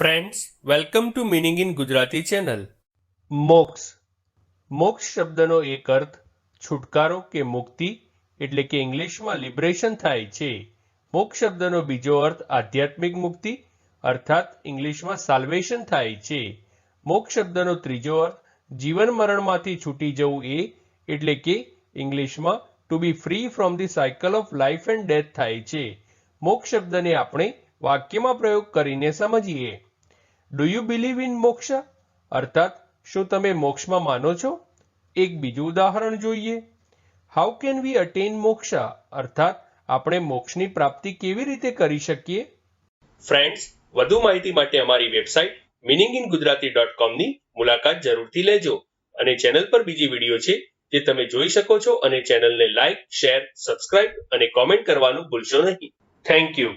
Friends welcome to meaning in Gujarati channel મોક્ષ. મોક્ષ શબ્દનો એક અર્થ છુટકારો કે મુક્તિ, એટલે કે ઇંગ્લિશમાં લિબરેશન થાય છે. મોક્ષ શબ્દનો બીજો અર્થ આધ્યાત્મિક મુક્તિ, અર્થાત ઇંગ્લિશમાં સાલ્વેશન થાય છે. મોક્ષ શબ્દનો ત્રીજો અર્થ જીવન મરણમાંથી છૂટી જવું એ, એટલે કે ઇંગ્લિશમાં to be free from the cycle of life and death થાય છે. મોક્ષ શબ્દને આપણે વાક્યમાં પ્રયોગ કરીને સમજીએ. ડુ યુ બિલીવ ઇન મોક્ષ અર્થાત, શું તમે મોક્ષમાં માનો છો? એક બીજું ઉદાહરણ જોઈએ. હાઉ કેન વી અટેન મોક્ષ અર્થાત, આપણે મોક્ષની પ્રાપ્તિ કેવી રીતે કરી શકીએ? ફ્રેન્ડ્સ વધુ માહિતી માટે અમારી website meaning in Gujarati dot કોમની મુલાકાત જરૂરથી લેજો અને ચેનલ પર બીજી વીડિયો છે જે તમે જોઈ શકો છો અને ચેનલને લાઇક શેર સબસ્ક્રાઇબ અને કોમેન્ટ કરવાનું ભૂલશો નહીં. Thank you